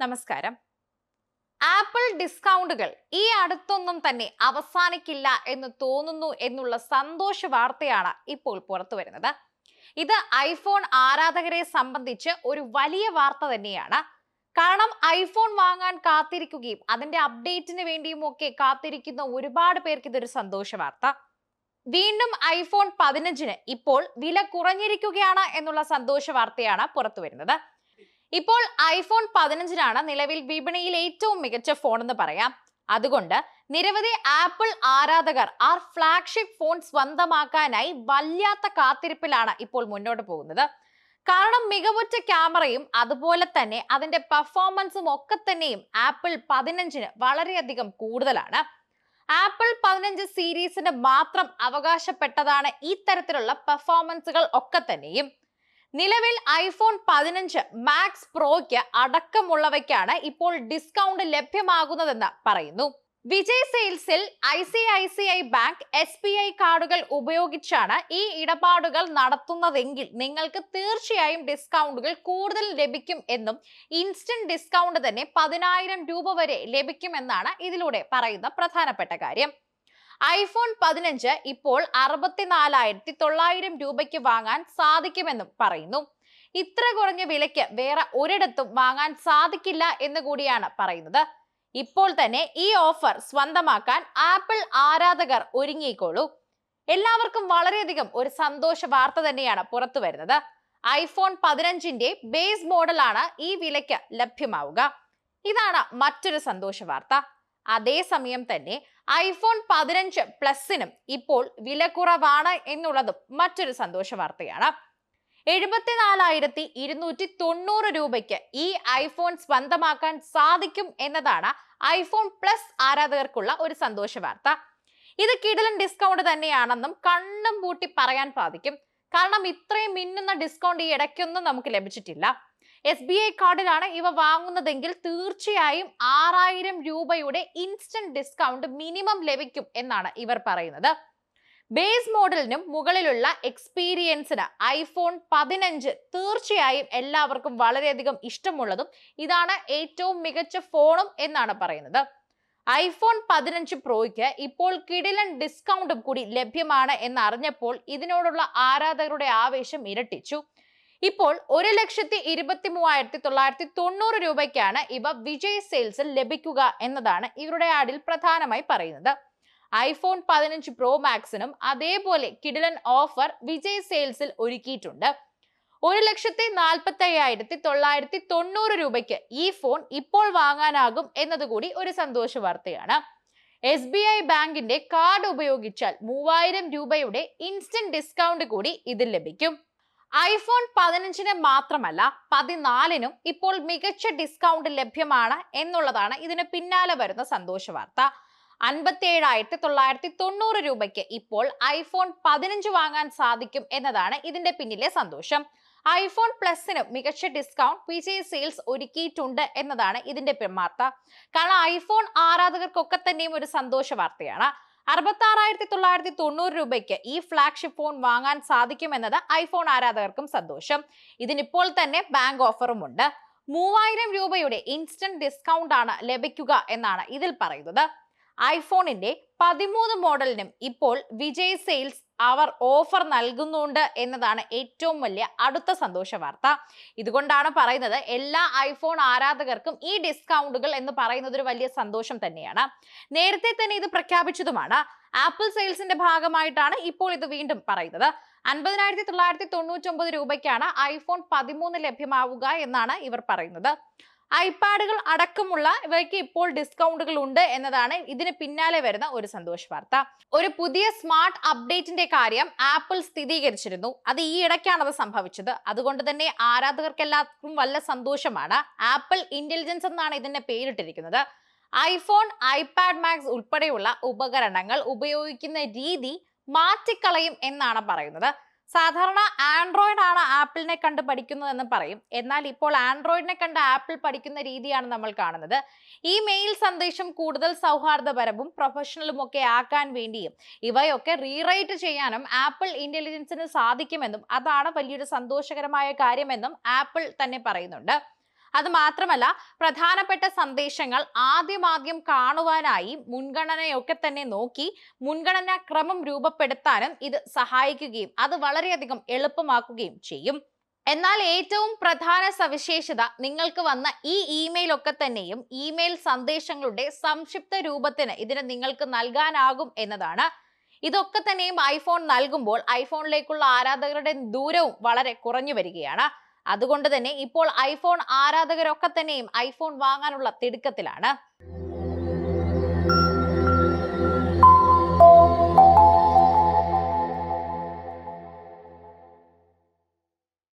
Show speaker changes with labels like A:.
A: നമസ്കാരം. ആപ്പിൾ ഡിസ്കൗണ്ടുകൾ ഈ അടുത്തൊന്നും തന്നെ അവസാനിക്കില്ല എന്ന് തോന്നുന്നു എന്നുള്ള സന്തോഷ വാർത്തയാണ് ഇപ്പോൾ പുറത്തു വരുന്നത്. ഇത് ഐഫോൺ ആരാധകരെ സംബന്ധിച്ച് ഒരു വലിയ വാർത്ത തന്നെയാണ്. കാരണം ഐഫോൺ വാങ്ങാൻ കാത്തിരിക്കുകയും അതിന്റെ അപ്ഡേറ്റിന് വേണ്ടിയും ഒക്കെ കാത്തിരിക്കുന്ന ഒരുപാട് പേർക്ക് ഇതൊരു സന്തോഷ വാർത്ത. വീണ്ടും ഐഫോൺ പതിനഞ്ചിന് ഇപ്പോൾ വില കുറഞ്ഞിരിക്കുകയാണ് എന്നുള്ള സന്തോഷ വാർത്തയാണ് പുറത്തു വരുന്നത്. ഇപ്പോൾ ഐഫോൺ പതിനഞ്ചിനാണ് നിലവിൽ വിപണിയിൽ ഏറ്റവും മികച്ച ഫോൺ എന്ന് പറയാം. അതുകൊണ്ട് നിരവധി ആപ്പിൾ ആരാധകർ ആർ ഫ്ലാഗ്ഷിപ്പ് ഫോൺ സ്വന്തമാക്കാനായി വല്ലാത്ത കാത്തിരിപ്പിലാണ് ഇപ്പോൾ മുന്നോട്ട് പോകുന്നത്. കാരണം മികവുറ്റ ക്യാമറയും അതുപോലെ തന്നെ അതിന്റെ പെർഫോമൻസും ഒക്കെ തന്നെയും ആപ്പിൾ പതിനഞ്ചിന് വളരെയധികം കൂടുതലാണ്. ആപ്പിൾ പതിനഞ്ച് സീരീസിന് മാത്രം അവകാശപ്പെട്ടതാണ് ഈ തരത്തിലുള്ള പെർഫോമൻസുകൾ ഒക്കെ തന്നെയും. നിലവിൽ ഐഫോൺ പതിനഞ്ച് മാക്സ് പ്രോയ്ക്ക് അടക്കമുള്ളവയ്ക്കാണ് ഇപ്പോൾ ഡിസ്കൗണ്ട് ലഭ്യമാകുന്നതെന്ന് പറയുന്നു. Vijay സെയിൽസിൽ I C I C I bank S B I കാർഡുകൾ ഉപയോഗിച്ചാണ് ഈ ഇടപാടുകൾ നടത്തുന്നതെങ്കിൽ നിങ്ങൾക്ക് തീർച്ചയായും ഡിസ്കൗണ്ടുകൾ കൂടുതൽ ലഭിക്കും എന്നും ഇൻസ്റ്റന്റ് ഡിസ്കൗണ്ട് തന്നെ പതിനായിരം രൂപ വരെ ലഭിക്കുമെന്നാണ് ഇതിലൂടെ പറയുന്ന പ്രധാനപ്പെട്ട കാര്യം. ഐഫോൺ പതിനഞ്ച് ഇപ്പോൾ അറുപത്തിനാലായിരത്തി തൊള്ളായിരം രൂപയ്ക്ക് വാങ്ങാൻ സാധിക്കുമെന്നും പറയുന്നു. ഇത്ര കുറഞ്ഞ വിലയ്ക്ക് വേറെ ഒരിടത്തും വാങ്ങാൻ സാധിക്കില്ല എന്ന് കൂടിയാണ് പറയുന്നത്. ഇപ്പോൾ തന്നെ ഈ ഓഫർ സ്വന്തമാക്കാൻ ആപ്പിൾ ആരാധകർ ഒരുങ്ങിക്കോളൂ. എല്ലാവർക്കും വളരെയധികം ഒരു സന്തോഷ വാർത്ത തന്നെയാണ് പുറത്തു വരുന്നത്. ഐഫോൺ പതിനഞ്ചിന്റെ ബേസ് മോഡലാണ് ഈ വിലയ്ക്ക് ലഭ്യമാവുക. ഇതാണ് മറ്റൊരു സന്തോഷ വാർത്ത. അതേസമയം തന്നെ ഐഫോൺ പതിനഞ്ച് പ്ലസിനും ഇപ്പോൾ വില കുറവാണ് എന്നുള്ളതും മറ്റൊരു സന്തോഷ വാർത്തയാണ്. എഴുപത്തിനാലായിരത്തി ഇരുന്നൂറ്റി തൊണ്ണൂറ് രൂപയ്ക്ക് ഈ ഐഫോൺ സ്വന്തമാക്കാൻ സാധിക്കും എന്നതാണ് ഐഫോൺ പ്ലസ് ആരാധകർക്കുള്ള ഒരു സന്തോഷ വാർത്ത. ഇത് കിടലൻ ഡിസ്കൗണ്ട് തന്നെയാണെന്നും കണ്ണും പൂട്ടി പറയാൻ സാധിക്കും കാരണം ഇത്രയും മിന്നുന്ന ഡിസ്കൗണ്ട് ഈ ഇടയ്ക്കൊന്നും നമുക്ക് ലഭിച്ചിട്ടില്ല. എസ് ബി ഐ കാർഡിലാണ് ഇവ വാങ്ങുന്നതെങ്കിൽ തീർച്ചയായും ആറായിരം രൂപയുടെ ഇൻസ്റ്റന്റ് ഡിസ്കൗണ്ട് മിനിമം ലഭിക്കും എന്നാണ് ഇവർ പറയുന്നത്. ബേസ് മോഡലിനും മുകളിലുള്ള എക്സ്പീരിയൻസിന് ഐഫോൺ പതിനഞ്ച് തീർച്ചയായും എല്ലാവർക്കും വളരെയധികം ഇഷ്ടമുള്ളതും ഇതാണ് ഏറ്റവും മികച്ച ഫോണും എന്നാണ് പറയുന്നത്. ഐഫോൺ പതിനഞ്ച് പ്രോയ്ക്ക് ഇപ്പോൾ കിടിലൻ ഡിസ്കൗണ്ടും കൂടി ലഭ്യമാണ് എന്നറിഞ്ഞപ്പോൾ ഇതിനോടുള്ള ആരാധകരുടെ ആവേശം ഇരട്ടിച്ചു. ഇപ്പോൾ ഒരു ലക്ഷത്തി ഇരുപത്തി മൂവായിരത്തി തൊള്ളായിരത്തി തൊണ്ണൂറ് രൂപയ്ക്കാണ് ഇവ വിജയ് സെയിൽസിൽ ലഭിക്കുക എന്നതാണ് ഇവരുടെ ആഡിൽ പ്രധാനമായി പറയുന്നത്. ഐഫോൺ പതിനഞ്ച് പ്രോ മാക്സിനും അതേപോലെ കിടിലൻ ഓഫർ വിജയ് സെയിൽസിൽ ഒരുക്കിയിട്ടുണ്ട്. ഒരു ലക്ഷത്തി നാൽപ്പത്തി അയ്യായിരത്തി തൊള്ളായിരത്തി തൊണ്ണൂറ് രൂപയ്ക്ക് ഈ ഫോൺ ഇപ്പോൾ വാങ്ങാനാകും എന്നതുകൂടി ഒരു സന്തോഷ വാർത്തയാണ്. എസ് ബി ഐ ബാങ്കിന്റെ കാർഡ് ഉപയോഗിച്ചാൽ മൂവായിരം രൂപയുടെ ഇൻസ്റ്റന്റ് ഡിസ്കൗണ്ട് കൂടി ഇതിൽ ലഭിക്കും. ഐഫോൺ പതിനഞ്ചിന് മാത്രമല്ല പതിനാലിനും ഇപ്പോൾ മികച്ച ഡിസ്കൗണ്ട് ലഭ്യമാണ് എന്നുള്ളതാണ് ഇതിന് പിന്നാലെ വരുന്ന സന്തോഷ വാർത്ത. അൻപത്തി ഏഴായിരത്തി തൊള്ളായിരത്തി തൊണ്ണൂറ് രൂപയ്ക്ക് ഇപ്പോൾ ഐഫോൺ പതിനഞ്ച് വാങ്ങാൻ സാധിക്കും എന്നതാണ് ഇതിന്റെ പിന്നിലെ സന്തോഷം. ഐഫോൺ പ്ലസിന് മികച്ച ഡിസ്കൗണ്ട് വിജയ് സെയിൽസ് ഒരുക്കിയിട്ടുണ്ട് എന്നതാണ് ഇതിന്റെ വാർത്ത കാരണം ഐഫോൺ ആരാധകർക്കൊക്കെ തന്നെയും ഒരു സന്തോഷ വാർത്തയാണ്. അറുപത്തി ആറായിരത്തി തൊള്ളായിരത്തി തൊണ്ണൂറ് രൂപയ്ക്ക് ഈ ഫ്ലാഗ്ഷിപ്പ് ഫോൺ വാങ്ങാൻ സാധിക്കുമെന്നത് ഐഫോൺ ആരാധകർക്കും സന്തോഷം. ഇതിനിപ്പോൾ തന്നെ ബാങ്ക് ഓഫറും ഉണ്ട്. മൂവായിരം രൂപയുടെ ഇൻസ്റ്റന്റ് ഡിസ്കൗണ്ട് ആണ് ലഭിക്കുക എന്നാണ് ഇതിൽ പറയുന്നത്. ഐഫോണിന്റെ പതിമൂന്ന് മോഡലിനും ഇപ്പോൾ വിജയ് സെയിൽസ് അവർ ഓഫർ നൽകുന്നുണ്ട് എന്നതാണ് ഏറ്റവും വലിയ അടുത്ത സന്തോഷ വാർത്ത. ഇതുകൊണ്ടാണ് പറയുന്നത് എല്ലാ ഐഫോൺ ആരാധകർക്കും ഈ ഡിസ്കൗണ്ടുകൾ എന്ന് പറയുന്നത് ഒരു വലിയ സന്തോഷം തന്നെയാണ്. നേരത്തെ തന്നെ ഇത് പ്രഖ്യാപിച്ചതുമാണ്. ആപ്പിൾ സെയിൽസിന്റെ ഭാഗമായിട്ടാണ് ഇപ്പോൾ ഇത് വീണ്ടും പറയുന്നത്. അൻപതിനായിരത്തി തൊള്ളായിരത്തി തൊണ്ണൂറ്റി ഒമ്പത് രൂപയ്ക്കാണ് ഐഫോൺ പതിമൂന്ന് ലഭ്യമാവുക എന്നാണ് ഇവർ പറയുന്നത്. ഐപാഡുകൾ അടക്കമുള്ള ഇവയ്ക്ക് ഇപ്പോൾ ഡിസ്കൗണ്ടുകൾ ഉണ്ട് എന്നതാണ് ഇതിന് പിന്നാലെ വരുന്ന ഒരു സന്തോഷ വാർത്ത. ഒരു പുതിയ സ്മാർട്ട് അപ്ഡേറ്റിന്റെ കാര്യം ആപ്പിൾ സ്ഥിരീകരിച്ചിരുന്നു. അത് ഈ ഇടയ്ക്കാണ് അത് സംഭവിച്ചത്. അതുകൊണ്ട് തന്നെ ആരാധകർക്കെല്ലാവർക്കും വല്ല സന്തോഷമാണ്. ആപ്പിൾ ഇന്റലിജൻസ് എന്നാണ് ഇതിന്റെ പേരിട്ടിരിക്കുന്നത്. ഐഫോൺ ഐപാഡ് മാക്സ് ഉൾപ്പെടെയുള്ള ഉപകരണങ്ങൾ ഉപയോഗിക്കുന്ന രീതി മാറ്റിക്കളയും എന്നാണ് പറയുന്നത്. സാധാരണ ആൻഡ്രോയിഡ് ആണ് ആപ്പിളിനെ കണ്ട് പഠിക്കുന്നതെന്ന് പറയും. എന്നാൽ ഇപ്പോൾ ആൻഡ്രോയിഡിനെ കണ്ട് ആപ്പിൾ പഠിക്കുന്ന രീതിയാണ് നമ്മൾ കാണുന്നത്. ഈ മെയിൽ സന്ദേശം കൂടുതൽ സൗഹാർദ്ദപരവും പ്രൊഫഷണലും ഒക്കെ ആക്കാൻ വേണ്ടിയും ഇവയൊക്കെ റീറൈറ്റ് ചെയ്യാനും ആപ്പിൾ ഇന്റലിജൻസിന് സാധിക്കുമെന്നും അതാണ് വലിയൊരു സന്തോഷകരമായ കാര്യമെന്നും ആപ്പിൾ തന്നെ പറയുന്നുണ്ട്. അത് മാത്രമല്ല പ്രധാനപ്പെട്ട സന്ദേശങ്ങൾ ആദ്യമാദ്യം കാണുവാനായി മുൻഗണനയൊക്കെ തന്നെ നോക്കി മുൻഗണനാ ക്രമം രൂപപ്പെടുത്താനും ഇത് സഹായിക്കുകയും അത് വളരെയധികം എളുപ്പമാക്കുകയും ചെയ്യും. എന്നാൽ ഏറ്റവും പ്രധാന സവിശേഷത നിങ്ങൾക്ക് വന്ന ഈ ഇമെയിൽ ഒക്കെ തന്നെയും ഇമെയിൽ സന്ദേശങ്ങളുടെ സംക്ഷിപ്ത രൂപത്തിന് ഇതിന് നിങ്ങൾക്ക് നൽകാനാകും എന്നതാണ്. ഇതൊക്കെ തന്നെയും ഐഫോൺ നൽകുമ്പോൾ ഐഫോണിലേക്കുള്ള ആരാധകരുടെ ദൂരവും വളരെ കുറഞ്ഞു വരികയാണ്. അതുകൊണ്ട് തന്നെ ഇപ്പോൾ ഐഫോൺ ആരാധകരൊക്കെ തന്നെയും ഐഫോൺ വാങ്ങാനുള്ള തിടുക്കത്തിലാണ്.